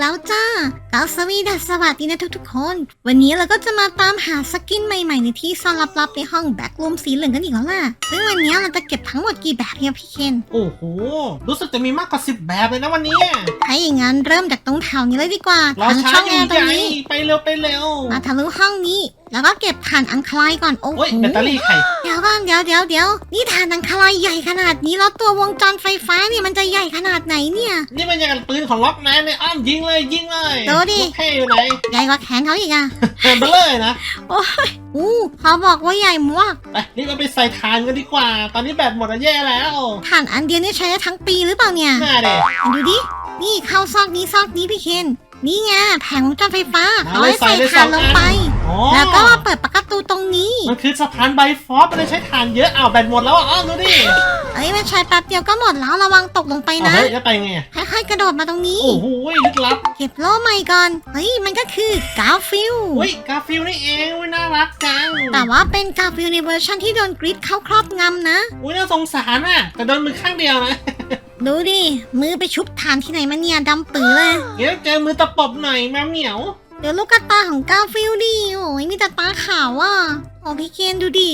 แล้วจ้าเกาสวีดัสสวัสดีนะทุกๆคน วันนี้เราก็จะมาตามหาสกินใหม่ๆในที่ซ่อนลับๆในห้องแบ็กรูมสีเหลืองกันอีกแล้วล่ะ ซึ่งวันนี้เราจะเก็บทั้งหมดกี่แบบเนี่ยพี่เคน โอ้โห รู้สึกจะมีมากกว่าสิบแบบเลยนะวันนี้ ถ้าอย่างนั้นเริ่มจากตรงแถวนี้เลยดีกว่าเราทางช้าช่องอแอยู่ร์ตรใหงญ่นี้ ไปเร็วไปเร็ว มาทะลุห้องนี้ แล้วก็เก็บถ่านอังคลายก่อนโอ้โหโอ้ยแบตเตอรี่ไข่เดี๋ยวก่อนเดี๋ยวเดี๋ยวเดี๋ยวนี่ถ่านอังคลายใหญ่ขนาดนี้แล้วตัววงจรไฟฟ้าเนี่ยมันจะใหญ่ขนาดไหนเนี่ย นี่มันยังกับปืนของล็อกแมนเลยอ้อมยิงเลยยิงเลยดูดิ ลูกเท่อยู่ไหนใหญ่กว่าแขนเขาอีกอะเห็นไปเลยนะอู้เขาบอกว่าใหญ่มากไปรีบเอาไปใส่ทานกันดีกว่า ตอนนี้แบตหมดแล้วแย่แล้วถ่านอันเดียวนี่ใช้ได้ทั้งปีหรือเปล่าเนี่ย น่าเด็ ดูดิ นี่เข้าซอกนี้ซอกนี้พี่เคน นี่ไงแผงวงจรไฟฟ้าเอาเอาไว้ไว้ใส่ใส่ได้ถ่านสลองงอันไปอ๋อแล้วก็เปิดประตูตรงนี้ มันคือสะพานไบฟอสมันเลยใช้ทานเยอะอ้าวแบตหมดแล้วอะอ้อมดูดิเอ้ยมันใช้แป๊บเดียวก็หมดแล้วระวังตกลงไปเอานะเฮ้ยแล้วไปไงอะค่อยๆกระโดดมาตรงนี้ โอ้โหลึกลับ เก็บโล่ใหม่ก่อนเฮ้ยมันก็คือกาฟิลเฮ้ยกาฟิลนี่เองอุ้ยน่ารักจัง แต่ว่าเป็นกาฟิลในเวอร์ชันที่โดนกริดเข้าครอบงำนะอุ้ยน่าสงสารอะแต่โดนมือข้างเดียวนะ ดูดิ มือไปชุบทานที่ไหนมาเนี่ยดำปือเลย เดี๋ยวเจอมือตะปบหน่อยแมวเหมียว เดี๋ยวลูกกระตาของกาฟิลดิโอ้ยมีแต่ตาขาวอะโอ้พี่เคนดูดิ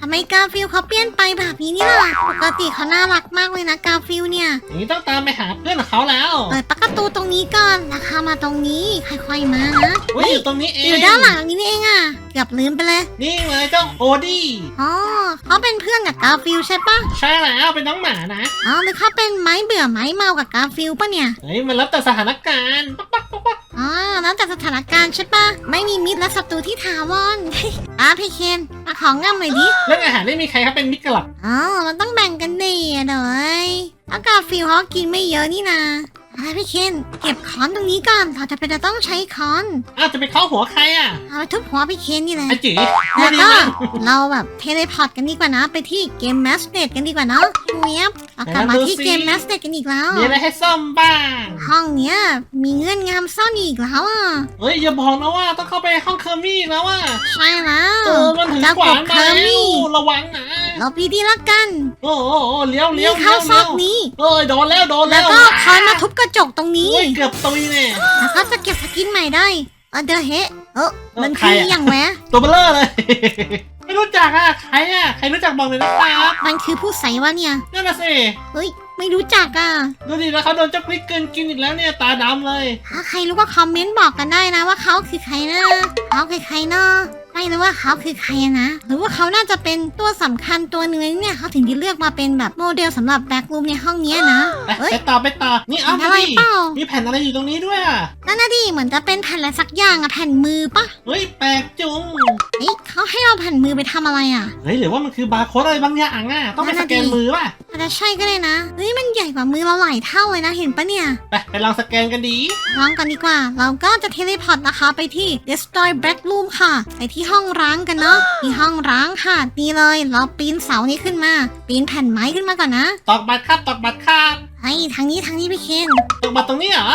ทำไมกาฟิลเขาเปลี่ยนไปแบบนี้เนี่ยล่ะ ปกติเขาน่ารักมากเลยนะกาฟิลเนี่ย อย่างนี้ต้องตามไปหาเพื่อนของเขาแล้วเปิดประตูตรงนี้ก่อนราคามาตรงนี้ค่อยๆมานะอุ้ยอยู่ตรงนี้เอองยู่ด้านหลังนี้นี่เองอะ เกือบลืมไปเลย นี่เลยเจ้าโอดี้ อ๋อเขาเป็นเพื่อนกับกาฟิลใช่ปะใช่แล้วเป็นน้องหมานะ อ๋อหรือเขาเป็นไม้เบื่อไม้เมากับกาฟิลปะเนี่ย เฮ้ยมันแล้วแต่สถานการณ์ปั๊กปั๊กปั๊กปั๊ก อ๋อแล้วแต่สถานการณ์ใช่ปะไม่มีมิตรและศัตรูที่ถาวร อะพี่เคนมาของงำหน่อยดิเรื่องอาหารไม่มีใครเขาเป็นมิตรกันหรอกอ๋อมันต้องแบ่งกันดีอะเด้อยแล้วกาฟิลเขากินไม่เยอะนี่นา อะไรพี่เคนเก็บค้อนตรงนี้ก่อนเราจะเป็นจะต้องใช้ค้อนอ้าวจะไปเข้าหัวใครอะเอาไปทุบหัวพี่เคนนี่แหละไอจีแล้วดีก็มากเราแบบเทเลพอร์ตกันดีกว่านะ ไปที่เกมแมสเนตกันดีกว่าเนาะเวียบเรากลับมาที่เกมแมสเนตกันอีกแล้ว มีอะไรให้ซ่อมบ้าง ห้องเนี้ยมีเงื่อนงำซ่อนอีกแล้วอะเฮ้ยอย่าบอกนะว่าต้องเข้าไปห้องเคอร์มี่แล้วว่าใช่แล้วเออมันถึงเจ้าขวากบนเคมาอร์แล้มี่วระวังนะ เราปีดีละกัน โอ้โหโอ้โหเลี้ยวเลี้นี่ยวเข้าเลี้ยวซอกนี้ เอ้ยโดนแล้วโดนแล้แล้ววก็คอยมาทุบกระจกตรงนี้ โอ้ยเกือบตุยเนี่ย แล้วก็จะเก็บสกินใหม่ได้เออเดอเฮะเออมันใครคืออะ อย่างแหวะตัวเบลเลอร์เลย ไม่รู้จักอะใครอะใครรู้จักบอกเลยนะครับมันคือผู้ใส่วะเนี่ย นั่นน่ะสิเฮ้ย ไม่รู้จักอะ ดูดิแล้วเขาโดนเจ้าพริกเกินกินอีกแล้วเนี่ยตาดำเลย ถ้าใครรู้ก็คอมเมนต์บอกกันได้นะว่าเขาคือใครนะเขาคือใครเนาะ ไม่รู้ว่าเขาคือใครนะ หรือว่าเขาน่าจะเป็นตัวสำคัญตัวหนึ่งเลยเนี่ยเขาถึงได้เลือกมาเป็นแบบโมเดลสำหรับแบ็กรูมในห้องเนี้ยนะไปเฮ้ยไปต่อไปต่อ นี่เอาเห็นมาอะไรดิเปล่ามีแผ่นอะไรอยู่ตรงนี้ด้วยอะนั่นน่ะดิเหมือนจะเป็นแผ่นอะไรสักอย่างอะแผ่นมือปะเฮ้ยแปลกจุงเฮ้ยเขาให้เอาแผ่นมือไปทำอะไรอะเฮ้ยหรือว่ามันคือบาร์โค้ดอะไรบางอย่างอะต้องไปนั่สนน่ะแกนดิมือป่ะอา จจะใช่ก็ได้นะเฮ้ยมันใหญ่กว่ามือเราหลายเท่าเลยนะเห็นปะเนี่ย ไปไปลองสแกนกันดี ลองกันดีกว่า เราก็จะเทเลพอร์ตนะคะไปที่ Destroy Black Room ค่ะ ไปที่ห้องร้างกันเนาะที่ห้องร้างค่ะนี่เลย เราปีนเสานี้ขึ้นมา ปีนแผ่นไม้ขึ้นมาก่อนนะ ตอกบัตรครับ ตอกบัตรครับไอ้ทางนี้ทางนี้พี่เคนตอกบัตรตรงนี้เหรอ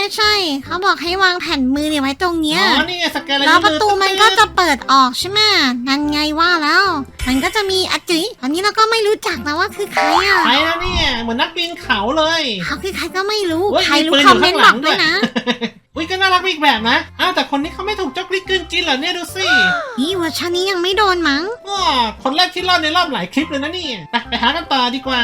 ใช่ใช่เขาบอกให้วางแผ่นมือเนี่ยไว้ตรงเนี้ย อ๋อ นี่ไงสแกนอะไรแล้วประมือตูมันก็จะเปิดออกใช่ไหมนั่นไงว่าแล้ว มันก็จะมีอาจิ อันนี้เราก็ไม่รู้จักนะว่าคือใครอะใครนะเนี่ยเหมือนนักปีนเขาเลยเขาคือใครก็ไม่รู้เฮ้ยใครรู้มีปืนคอมเมนต์อยู่บข้าองกหลังด้วยด้วยนะอุ้ยก็น่ารักไปอีกแบบนะ อ้าวแต่คนนี้เขาไม่ถูกเจ้าพริกกลืนกินเหรอเนี่ยดูสินี่เวอร์ชันนี้ยังไม่โดนมั้งอ๋อคนแรกที่รอดในรอบหลายคลิปเลยนะเนี่ยไปไปหากันต่อดีกว่า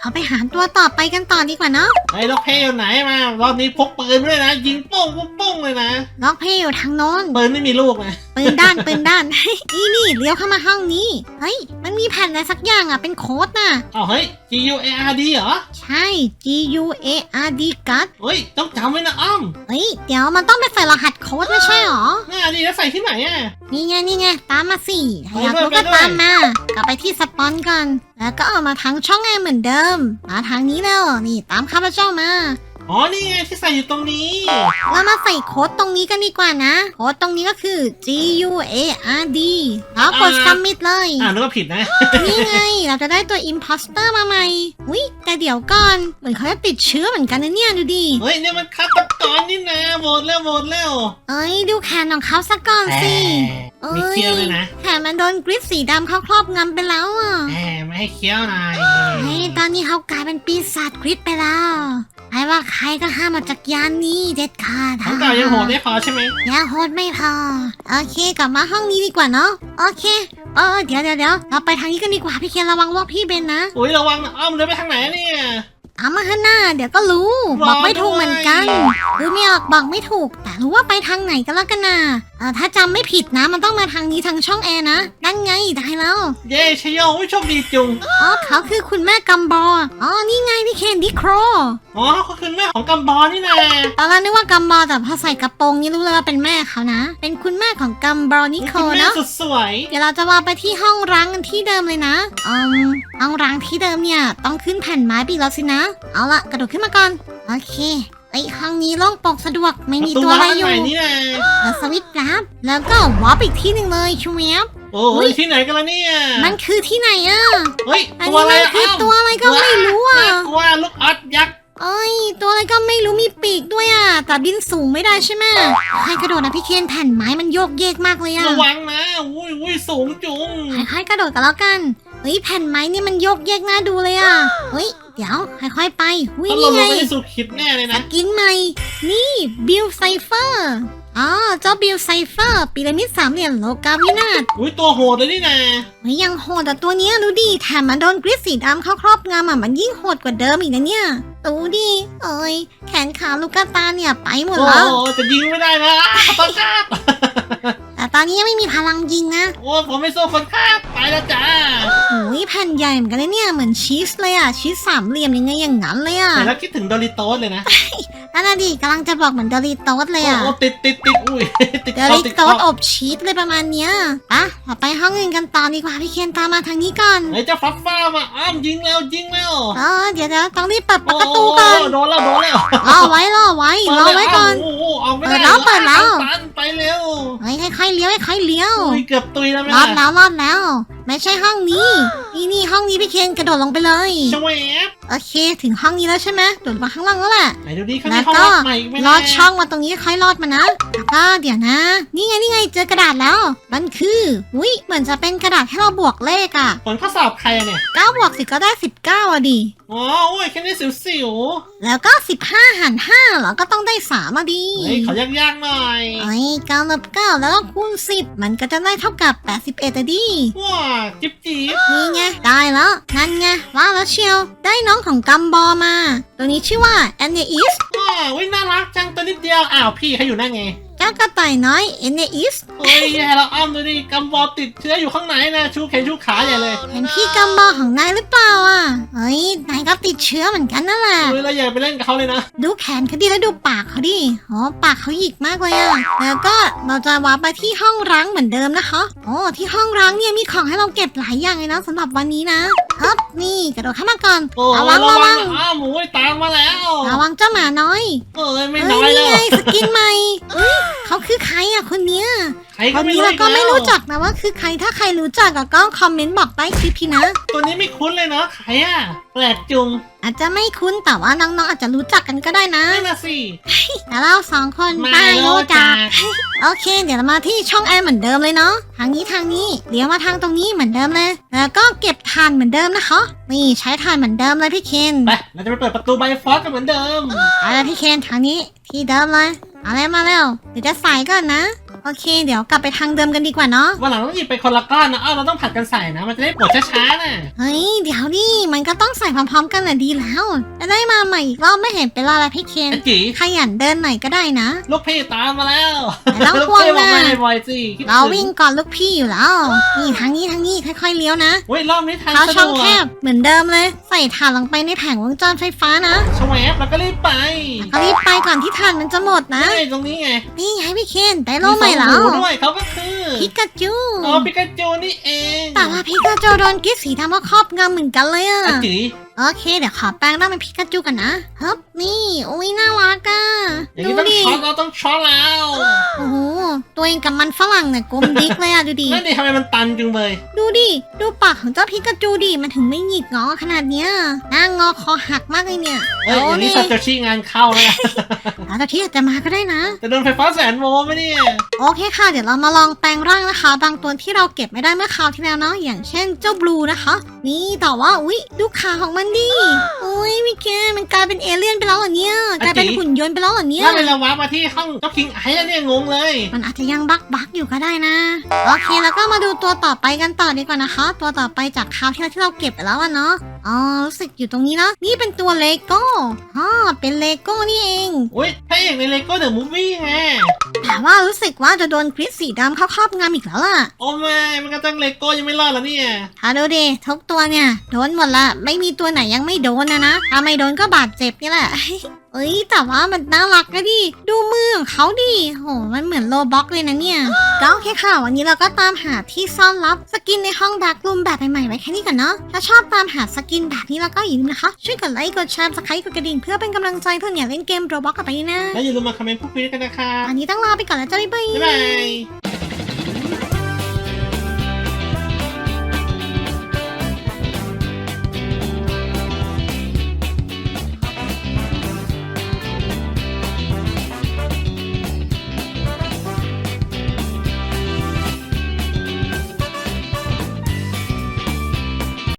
เอาไปหาตัวต่อไปกันต่อดีกว่าเนาะไอ้ล็อกเพย์อยู่ไหนมารอบนี้พกปืนมาด้วยนะ ยิงโป้งโป้งโป้งเลยนะล็อกเพย์อยู่ทางโน้นปืนไม่มีลูกนะปืนด้านปืนด้านนี่นี่เลี้ยวเข้ามาห้องนี้เฮ้ยมันมีแผ่นอะไรสักอย่างอะเป็นโค้ดน่ะอ๋อเฮ้ย G U A R D เหรอใช่ G U A R D กัดเฮ้ยต้องจำไว้นะอ้อมเฮ้ยเดี๋ยวมันต้องไปใส่รหัสโค้ดไม่ใช่หรอ น่าดีแล้วใส่ที่ไหนอะ นี่ไงนี่ไงตามมาสิถ้าอยากรู้ไปก็ด้วยตามมากลับไปที่สปอนก่อน แล้วก็เอามาทางช่องแอร์เหมือนเดิม มาทางนี้แล้วนี่ตามข้าพเจ้ามา อ๋อนี่ไงที่ใส่อยู่ตรงนี้ เรามาใส่โค้ดตรงนี้กันดีกว่านะ โค้ดตรงนี้ก็คือ G U A R D แล้วกดอ่า submit เลย อ่านึกว่าผิดนะ นี่ไง เราจะได้ตัว imposter มาใหม่ อุ้ยแต่เดี๋ยวก่อน เหมือนเขาจะติดเชื้อเหมือนกันนะเนี่ยดูดิ เฮ้ยเนี่ยมันฆาตกรนี่นะโหวตแล้วโหวตแล้ว เอ้ยดูแขนของเขาสักก่อนสิเอ้ยมีเคี้ยวเลยนะ แขนมันโดนกริดสีดำเข้าครอบงำไปแล้วอะแหมไม่ให้เคี้ยวหน่อยเฮ้ยตอนนี้เขากลายเป็นปีศาจกริดไปแล้ว ไม่ว่าใครก็ห้ามมาจากยานนี้เด็ดขาดของเก่ายังโหดได้พอใช่ไหมอย่าโหดไม่พอ โอเคกลับมาห้องนี้ดีกว่าเนาะ โอเค เออเดี๋ยวเดี๋ยวเดี๋ยวเราไปทางนี้กันดีกว่าพี่เคนระวังว่าพี่เบนนะ อุ้ยระวังนะอ้อมเดินไปทางไหนเนี่ยเอามาข้างหน้าเดี๋ยวก็รู้รอบอกไม่ถูกด้วยเหมือนกัน หรือไม่ออกบอกไม่ถูกแต่ รู้ว่าไปทางไหนก็แล้วกันนะเออถ้าจำไม่ผิดนะ มันต้องมาทางนี้ทางช่องแอร์นะนั่นไงได้แล้ว เย้ชยโยอุ้ยโชคดีจุงอ๋อเขาคือคุณแม่กัมบออ๋อ นี่ไงพี่เคนดิโครอ๋อเขาคือแม่ของกัมบอนี่นะตอนแรกนึกว่ากัมบอแต่พอใส่กระโปรงนี่รู้เลยว่าเป็นแม่เขานะ เป็นคุณแม่ของกัมบอนิโคคุณแม่เนาะ สุดสวย เดี๋ยวเราจะวางไปที่ห้องร้างกันที่เดิมเลยนะอืมห้องร้างที่เดิมเนี่ย ต้องขึ้นแผ่นไม้ปีแล้วสินะ เอาละกระโดดขึ้นมาก่อน โอเค ไอยห้องนี้โล่องโปร่งสะดวกไม่มีตัวอะไรอยู่ปตูบ้านใหม่นี่นะแล้วสวิตช์ลับแล้วก็วอร์ปอีกที่หนึ่งเลยชูเวฟ โอ้อุ๊ย ยที่ไหนกันล่ะเนี่ยมันคือที่ไหนอะเฮ้ยอันตัวนี้อะไรมันคืออ้าวตัวอะไรก็ไม่รู้อะน่ากลัวลูกออดยักษ์เอ้ย ตัวอะไรก็ไม่รู้มีปีกด้วยอะแต่บินสูงไม่ได้ใช่ไหมใครกระโดดนะพี่เคนแผ่นไม้มันโยกเยกมากเลยอะระวังนะอุ้ยอุ้ยสูงจุงค่อยๆกระโดดกันแล้วกันเฮ้ยแผ่นไม้นี่มันโยกเยกน่าดูเลยอะเฮ้ย เดี๋ยวค่อยๆไปหุ้ยถ้าลนี่งไงลงไปสู่คิดแน่เลยสนะ กินใหม่ นี่บิลไซเฟอร์อ๋อเจ้าบิลไซเฟอร์ปีระมิดสามเหลี่ยมโลกาวินาศอุ้ยตัวโหดเลยนี่นะเฮ้ยยังโหดแต่ตัวเนี้ยดูดิแถมมันโดนกริดสีดำเข้าครอบงำอะมันยิ่งโหดกว่าเดิมอีกนะเนี่ยดูดิเอ้ยแขนขาลูกกระตาเนี่ยไปหมดโอ้แล้ว โหจะยิงไม่ได้นะอ้าวคนครับแต่ตอนนี้ยังไม่มีพลังยิงนะ โอ้ผมไม่สู้คนครับไปแล้วจ้าโอ้ยแผ่นใหญ่เหมือนกันนะเนี่ยเหมือนชีสเลยอะชีสสามเหลี่ยมยังไงอย่างนั้นเลยอะเห็นแล้วคิดถึงโดริโตสเลยนะนั่นน่ะดิกำลังจะบอกเหมือนดอริโตสเลยโอ้อะโหติดติดติดอุ้ยติดดอคอริติดโตคอสอบชีสเลยประมาณเนี้ยปะเราไปห้องอื่นกันต่อดีกว่าพี่เคนตามมาทางนี้ก่อนไอ้เจ้าฟัฟฟ้ามาอ้ามยิงแล้วยิงแล้วเออเดี๋ยวเดี๋ยวต้องรีบเปิดประตูก่อนโโดนแล้วโดนแล้วรอไว้รอไว้รอไว้ก่อนโอ้โหออกไม่ได้เปิดแล้วเปิดแล้วตัน ไปเร็วเฮ้ยค่อยๆเลี้ยวค่อยๆเลี้ยวอุ้ยเกือบตุยแล้วไหมรอล่ะดแล้วรอดแล้ว ไม่ใช่ห้องนี้ นี่นี่ห้องนี้พี่เคนกระโดดลงไปเลย ชเวฟโอเค ถึงห้องนี้แล้วใช่ไหมโดดมาข้างล่างแล้วแหละ ไหนดูดิเขาแล้มีวห้องก็รับใหม่อีกไหมลอดช่องมาตรงนี้ค่อยลอดมานะแล้วก็เดี๋ยวนะ นี่ไงนี่ไงเจอกระดาษแล้ว มันคืออุ้ยเหมือนจะเป็นกระดาษให้เราบวกเลขอะผลข้อสอบใครอะเนี่ย 9บวก10ก็ได้ 19อะดิ อ๋อโอ้ยแค่นี้สิวแล้วก็ 15หาร5เหรอก็ต้องได้3อะดิๆเฮ้ยเขายากๆหน่อยไอ้9ลบ9แล้วก็คูณ10มันก็จะได้เท่ากับ81อะดิว้าจิ๊บจิ๊บนี่ไงได้แล้วนั่นไงว่าแล้วเชียว ได้น้องของกัมบอมา ตัวนี้ชื่อว่าแอนเนอิสว้าวิน่ารักจังตัวนิดเดียวอ้าวพี่เขาอยู่นั่นไง เจ้ากระต่ายน้อยแอนเนอิสเฮ้ยแย่เราอ้อมดูดิกำบอลติดเชื้ออยู่ข้างในนะชูแขนชูขาใหญ่เลยเป็นพี่กัมบอของนายหรือเปล่าอะเฮ้ยนายก็ติดเชื้อเหมือนกันนั่นแหละเฮ้ยเราอย่าไปเล่นกับเขาเลยนะ ดูแขนเขาดิแล้วดูปากเขาดิอ๋อปากเขาหยิกมากเลยอะแล้วก็เราจะวาร์ปไปที่ห้องร้างเหมือนเดิมนะคะโอ้ที่ห้องร้างเนี่ยมีของให้เราเก็บหลายอย่างเลยนะสำหรับวันนี้นะ ฮึบนี่กระโดดเข้ามาก่อนโอ้ระวังระวังนะอ้าวหมูตามมาแล้วระวังเจ้าหมาน้อยเอ้ยไม่เฮ้น้ยอยนี่แล้วไงสกินใหม่เฮ้ยเขาคือใครอะคนเนี้ย ใครคก็นไม่นี้รู้เราก็ไม่อีรู้แล้วจักนะว่าคือใครถ้าใครรู้จักอะก็คอมเมนต์บอกใต้คลิปพี่นะ ตัวนี้ไม่คุ้นเลยเนาะใครอะแปลกจุง อาจจะไม่คุ้นแต่ว่าน้องๆอาจจะรู้จักกันก็ได้นะนั่นน่ะสิแต่เราสองคนไม่ไม่รู้รู้จัจักกโอเค เดี๋ยวเรามาที่ช่องแอร์เหมือนเดิมเลยเนาะทางนี้ทางนี้เลี้ยวมาทางตรงนี้เหมือนเดิมเลย แล้วก็เก็บถ่านเหมือนเดิมนะคะ นี่ใช้ถ่านเหมือนเดิมเลยพี่เคนไปเราจะไปเปิดประตูไบฟอสกันเหมือนเดิมเอาละพี่เคนทางนี้ที่เดิมเลยเอาเลยมาเร็วเดี๋ยวจะใส่ก่อนนะ โอเค เดี๋ยวกลับไปทางเดิมกันดีกว่าเนาะวันหลังต้องหยิบไปคนละก้อนนะอ้าวเราต้องผัดกันใส่นะ มันจะได้ปวดช้าๆน่ะเฮ้ยเดี๋ยวดิมันก็ต้องใส่พร้อมๆกันแหละดีแล้วจะได้มาใหม่อีกรอบไม่เห็นเป็นไรเลยพี่เคนไอ้จีขยันเดินหน่อยก็ได้นะ ลูกพี่ตามมาแล้วแต่ต้องลูกห่วงพี่บอกนะมาบ่อยๆสิคิดเราถึงวิ่งก่อนลูกพี่อยู่แล้ว นี่ทางนี้ทางนี้ค่อยๆเลี้ยวนะเฮ้ยรอบนี้ทางเขาสะดช่องวแคกบเหมือนเดิมเลย ใส่ถ่านลงไปในแผงวงจรไฟฟ้านะชวบแล้วก็รีบไปก็รีบไปก่อนที่ถ่านมันจะหมดนะนี่ตรงนี้ไง นี่ไงพี่เคนได้โล่ใหม่แล้สวองหูด้วยเขาก็คือพิกาจูอ๋อปิกาจูนี่เองแต่ว่าพิกาจูโดนกิ๊สีทำว่าครอบงำเหมือนกันเลยอะอาจี โอเค เดี๋ยวขอแปลงร่างเป็นพิกาจูกันนะฮึบนี่อุ้ยน่ารักอะอย่างดูนี้ต้องดิช็อตเราต้องช็อตแล้วโอ้โหตัวเองกับมันฝรั่งเนี่ยกลมดิกเลยอะดูดินั่นดิทำไมมันตันจังเลยดูดิดูปากของเจ้าพิกาจูดิมันถึงไม่หงิกงอขนาดเนี้ยหน้างอคอหักมากเลยเนี่ยเอ้ยอย่างนี้โซาโตชิงานเข้าแล้วนะอาจจะที่อาจจะมาก็ได้นะ จะโดนไฟฟ้าแสนโวลต์ไหมเนี่ยโอเคค่ะ เดี๋ยวเรามาลองแปลงร่างนะคะ บางตัวที่เราเก็บไม่ได้เมื่อคราวที่แล้วเนาะอย่างเช่นเจ้าบลูนะคะ นี่แต่ว่าอุ๊ยดูขาของมันดิอุ๊ยมิเกมันกลายเป็นเอเลี่ยนไปแล้วเหรอเนี่ยกลายเป็นหุ่นยนต์ไปแล้วเหรอเนี่ยถ้าเลยเราว้าร์ปมาที่ห้องเจ้าคิงไอ้แล้วเนี่ยงงเลย มันอาจจะยังบักบักอยู่ก็ได้นะโอเคแล้วก็มาดูตัวต่อไปกันต่อดีกว่านะคะ ตัวต่อไปจากคราวที่แล้วที่เราเก็บไปแล้วอะเนาะอ๋อรู้สึกอยู่ตรงนี้เนาะนี่เป็นตัวเลโก้อ๋อเป็นเลโก้นี่เองอุ้ยพระเอกในเลโก้เดอะมูฟวี่ไงแต่ว่ารู้สึกว่าจะโดนกริดสีดำเข้าครอบงำอีกแล้วล่ะ โอ้ไม่มันก็ตั้งเลโก้ยังไม่รอดแล้วเนี่ยถ้าดูดิทุกตัวเนี่ย โดนหมดละ ไม่มีตัวไหนยังไม่โดนนะนะ ถ้าไม่โดนก็บาดเจ็บนี่แหละ เอ้ยแต่ว่ามันน่ารักนะดิ ดูมือของเขาดิโห มันเหมือนโลบ็อกเลยนะเนี่ย ก็โอเคค่ะ วันนี้เราก็ตามหาที่ซ่อนลับสกินในห้องแบ็กรูมแบบใหม่ๆไว้แค่นี้ก่อนเนาะ ถ้าชอบตามหาสกินแบบนี้แล้วก็อย่าลืมนะคะ ช่วยกดไลค์ กดแชร์สไครต์กดกระดิ่งเพื่อเป็นกำลังใจเพื่อเนี่ยเล่นเกมโรบ็อกกับไปนะ แล้วอย่าลืมมาคอมเมนต์พูดคุยกันนะคะ อันนี้ต้องลาไปก่อนแล้วจ้าบ๊ายบายบ๊ายบาย